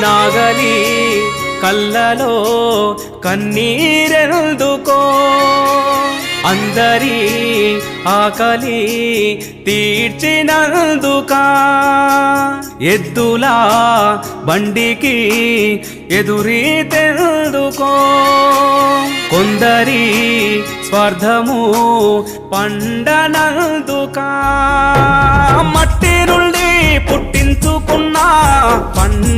నాగలి కళ్ళలో కన్నీరెందుకో అందరి ఆకలి తీర్చినందుకా. ఎద్దులా బండికి ఎదురి తెందుకో కొందరి స్వార్థము పండనందు